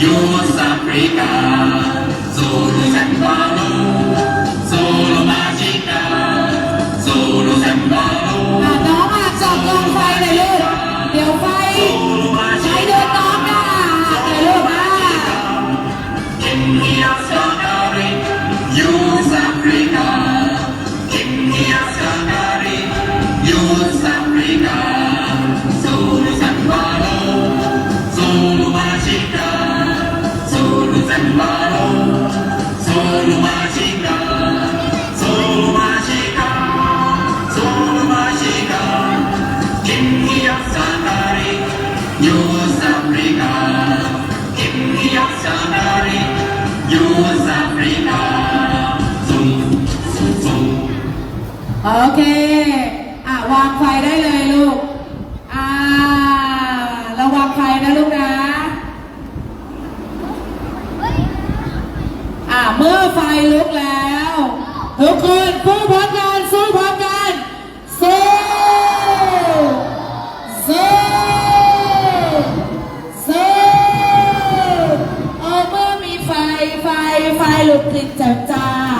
You're South Africa, so you Youth Africa. Kenya Sakari, Youth Africa. Zoom, zoom, zoom. โอเค อะวางไฟได้เลยลูก อ่าระวังไฟนะลูกนะ อะเมื่อไฟลุกแล้วทุกคนพูดพร้อมกันสู้พร้อมกันสู้สู้ เออเมื่อมีไฟไฟไฟลุกขึ้นจ้าจ้า